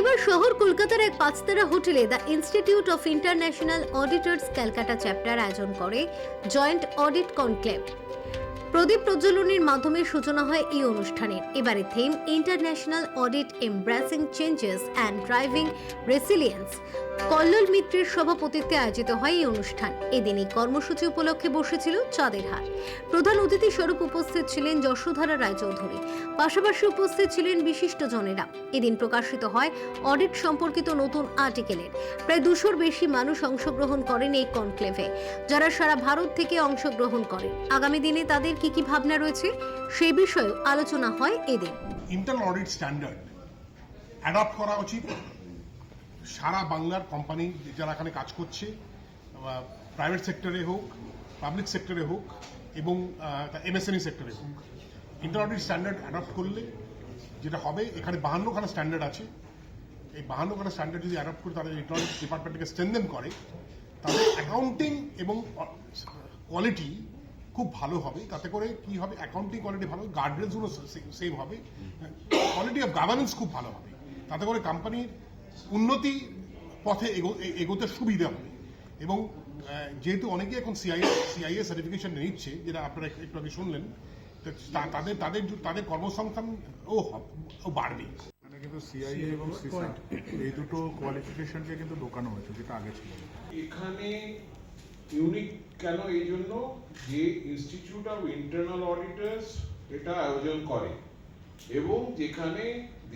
শনিবার শহর কলকাতার এক পাঁচতারা হোটেলে the Institute of International Auditors Calcutta chapter আয়োজন করে জয়েন্ট অডিট কনক্লেভ। প্রদীপ প্রজ্বলনের মাধ্যমে সূচনা হয় এই অনুষ্ঠানের এবারে theme, international audit embracing changes and driving resilience. Kallol মিত্রের সভাপতিত্বে আয়োজিত হয় এই অনুষ্ঠান। এদিন এই কর্মসূচি উপলক্ষে বসেছিল চাঁদের হাট প্রধান অতিথি স্বরূপ উপস্থিত ছিলেন যশোধারা রায়চৌধুরী। পাশাপাশি উপস্থিত ছিলেন বিশিষ্ট জনেরা এদিন প্রকাশিত হয় অডিট সম্পর্কিত নতুন আর্টিকেলের। প্রায় দুশোর বেশি মানুষ অংশগ্রহণ করেন এই কনক্লেভে। যারা সারা ভারত থেকে অংশগ্রহণ করেন, আগামী দিনে তাদের কি কি ভাবনা রয়েছে? সেই বিষয়ে আলোচনা হয় এদিন। ইন্টারনাল অডিট স্ট্যান্ডার্ড অ্যাডপ্ট করা উচিত। সারা বাংলার কোম্পানি যারা এখানে কাজ করছে প্রাইভেট সেক্টরে হোক পাবলিক সেক্টরে হোক, এবং এমএসএমই সেক্টরে হোক। ইন্টার অডিট স্ট্যান্ডার্ড অ্যাডপ্ট করলে যেটা হবে, এখানে বাহান্নখানা স্ট্যান্ডার্ড আছে। এই বাহান্নখানা স্ট্যান্ডার্ড যদি অ্যাডপ্ট করে তাদের ইন্টারনেট ডিপার্টমেন্টকে স্ট্রেনদেন করে, তাহলে অ্যাকাউন্টিং এবং কোয়ালিটি খুব ভালো হবে। তাতে করে কি হবে? অ্যাকাউন্টিং কোয়ালিটি ভালো গার্ডরেন্সগুলো সেম হবে। কোয়ালিটি অফ গভর্নেন্স খুব ভালো হবে। তাতে করে কোম্পানির উন্নতি পথে এগোতে সুবিধা হবে। এবং যেহেতু অনেকে এখন সিআইএ সিআইএ সার্টিফিকেশন নিচ্ছে, যেটা আপনারা একটু আগে শুনলেন তাদের তাদের তাদের কর্মসংস্থান ও বাড়বে। কিন্তু সিআইএ এবং সিসা এই দুটো কোয়ালিফিকেশনকে কিন্তু ঢোকানো হয়েছে যেটা আগে ছিল। এখানে ইউনিক কেন? এই জন্য যে ইনস্টিটিউট অফ ইন্টারনাল অডিটার্স এটা আয়োজন করে। এবং যেখানে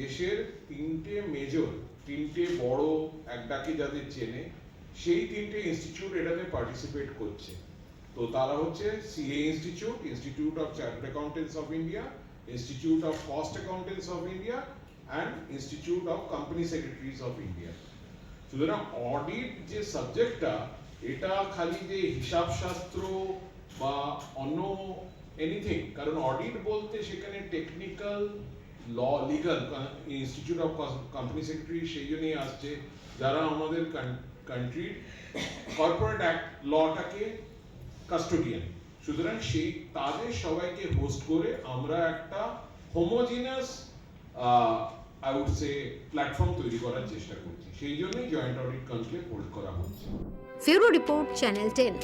দেশের তিনটে মেজর তিনটে বড় এক ডাকে যাদের চেনে সেই তিনটে ইনস্টিটিউট এটাতে পার্টিসিপেট করছে। তো তারা হচ্ছে CA Institute Institute of Chartered Accountants of India Institute of Cost Accountants of India and Institute of Company Secretaries of India সুতরাং অডিট যে সাবজেক্টটা এটা খালি যে হিসাব শাস্ত্র বা অন্য এনিথিং কারণ অডিট বলতে সেখানে technical law legal Institute of Company Secretary সেই জন্যই আসছে, যারা আমাদের কান্ট্রির কর্পোরেট অ্যাক্ট লটাকে কাস্টোডিয়ান সুতরাং সেই তাদের সবাইকে হোস্ট করে আমরা একটা homogeneous I would say platform তৈরি করার চেষ্টা করছি। সেই জন্যই জয়েন্ট অডিট কনক্লেভ হোল্ড করা হচ্ছে। ফেরো রিপোর্ট চ্যানেল টেন